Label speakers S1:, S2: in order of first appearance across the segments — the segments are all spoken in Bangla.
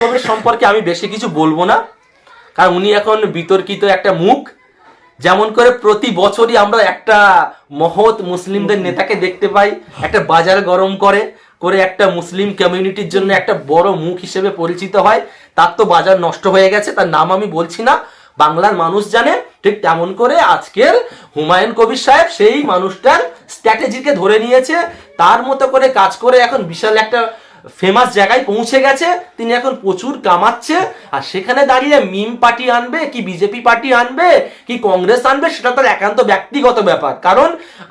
S1: কবির সম্পর্কে আমি বেশি কিছু বলব না, কারণ উনি এখন বিতর্কিত একটা মুখ। যেমন করে প্রতি বছরই আমরা একটা মহৎ মুসলিমদের নেতাকে দেখতে পাই, একটা বাজার গরম করে করে একটা মুসলিম কমিউনিটির জন্য একটা বড় মুখ হিসেবে পরিচিত হয়। তার তো বাজার নষ্ট হয়ে গেছে, তার নাম আমি বলছি না, বাংলার মানুষ জানে। ঠিক তেমন করে আজকের হুমায়ুন কবির সাহেব সেই মানুষটার স্ট্র্যাটেজিকে ধরে নিয়েছে, তার মতো করে কাজ করে এখন বিশাল একটা ফেমাস জায়গায় পৌঁছে গেছে, তিনি এখন প্রচুর কামাচ্ছে, আর সেখানে দাঁড়িয়ে মিম পার্টি আনবে, কি বিজেপি পার্টি আনবে, কি কংগ্রেস আনবে, সেটা তার একান্ত ব্যক্তিগত ব্যাপার। কারণ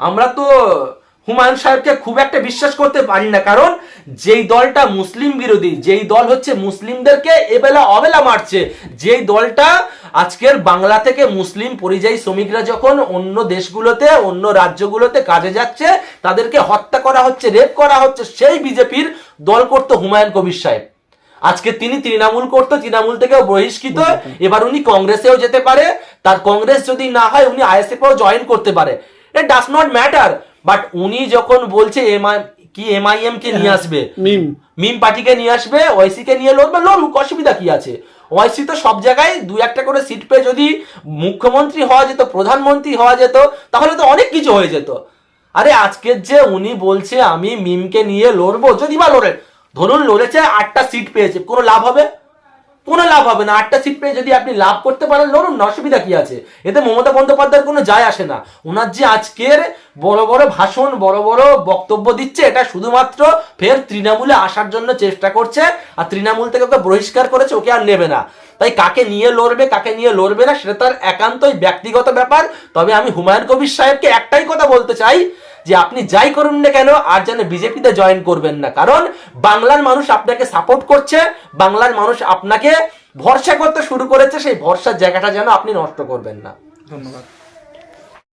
S1: আমরা তো হুমায়ুন সাহেবকে খুব একটা বিশ্বাস করতে পারি না, কারণ যেই দলটা মুসলিম বিরোধী, যেই দল হচ্ছে মুসলিমদেরকে এবেলা অবেলা মারছে, যেই দলটা আজকের বাংলা থেকে মুসলিম পরিযায়ী শ্রমিকরা যখন অন্য দেশগুলোতে, অন্য রাজ্যগুলোতে কাজে যাচ্ছে, তাদেরকে হত্যা করা হচ্ছে রেপ করা হচ্ছে, সেই বিজেপির দল করতো হুমায়ুন কবির সাহেব। আজকে তিনি তৃণমূল করতো তৃণমূল থেকেও বহিষ্কৃত। এবার উনি কংগ্রেসেও যেতে পারে। তার কংগ্রেস যদি না হয় উনি আইএসএফেও জয়েন করতে পারে। It does not matter but উনি যখন বলছে এমআই কি এমআইএম কে নিয়ে আসবে?
S2: মিম।
S1: মিম পার্টিকে নিয়ে আসবে ওয়াইসি কে নিয়ে লড়বে লড়ুক অসুবিধা কি আছে? ওয়াইসি তো সব জায়গায় দু একটা করে সিট পেয়ে যদি মুখ্যমন্ত্রী হওয়া যেত প্রধানমন্ত্রী হওয়া যেত তাহলে তো অনেক কিছু হয়ে যেত। আরে আজকের যে উনি বলছে আমি মিমকে নিয়ে লড়বো, যদি বা লড়ে। ধরুন লড়েছে, আটটা সিট পেয়েছে, কোনো লাভ হবে? কোনো লাভ হবে না, আটটা সিট পেয়ে যদি আপনি লাভ করতে পারেন, লড়ুন, না অসুবিধা কি আছে? এতে মমতা বন্দ্যোপাধ্যায়ের কোনো যায় আসে না। ওনার যে আজকের বড় বড় ভাষণ, বড় বড় বক্তব্য দিচ্ছে, এটা শুধুমাত্র ফের তৃণমূলে আসার জন্য চেষ্টা করছে, আর তৃণমূল থেকে ওকে বহিষ্কার করেছে, ওকে আর নেবে না। তাই কাকে নিয়ে লড়বে, কাকে নিয়ে লড়বে না, সেটা তার একান্তই ব্যক্তিগত ব্যাপার। তবে আমি হুমায়ুন কবির সাহেবকে একটাই কথা বলতে চাই যে আপনি যাই করুন না কেন, আর যেন বিজেপিতে জয়েন করবেন না। কারণ বাংলার মানুষ আপনাকে সাপোর্ট করছে, বাংলার মানুষ আপনাকে ভরসা করতে শুরু করেছে, সেই ভরসার জায়গাটা যেন আপনি নষ্ট করবেন না।
S2: ধন্যবাদ।